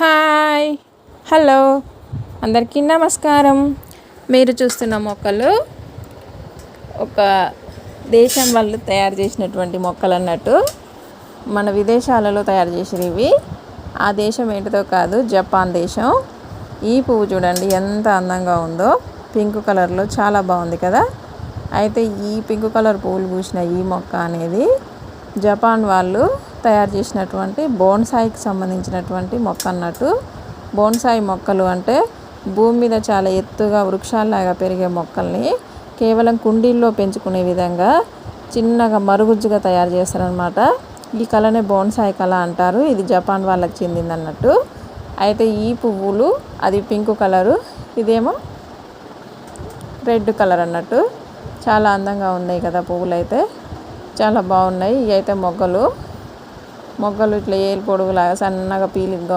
Hi. Hello. అందరికీ నమస్కారం. మీరు చూస్తున్న మొక్కలు ఒక దేశం వాళ్ళు తయారు చేసినటువంటి మొక్కలు అన్నట్టు మన విదేశాలలో తయారు చేసినవి ఇవి ఆ దేశం ఏంటిదో కాదు జపాన్ దేశం. ఈ పువ్వు చూడండి ఎంత అందంగా ఉందో. పింక్ కలర్లో చాలా బాగుంది కదా. అయితే ఈ పింక్ కలర్ పువ్వులు పూసిన ఈ మొక్క అనేది జపాన్ వాళ్ళు తయారు చేసినటువంటి బోన్సాయికి సంబంధించినటువంటి మొక్క అన్నట్టు. బోన్సాయి మొక్కలు అంటే భూమి మీద చాలా ఎత్తుగా వృక్షాల్లాగా పెరిగే మొక్కల్ని కేవలం కుండీల్లో పెంచుకునే విధంగా చిన్నగా మరుగుజ్జుగా తయారు చేస్తారనమాట ఈ కళనే బోన్సాయి కళ అంటారు. ఇది జపాన్ వాళ్ళకి చెందింది అన్నట్టు అయితే ఈ పువ్వులు అది పింక్ కలరు ఇదేమో రెడ్ కలర్ అన్నట్టు. చాలా అందంగా ఉన్నాయి కదా పువ్వులు అయితే చాలా బాగున్నాయి. ఇవి అయితే మొగ్గలు. మొగ్గలు ఇట్లా ఏలు పొడుగులాగా సన్నగా పీలిగ్గా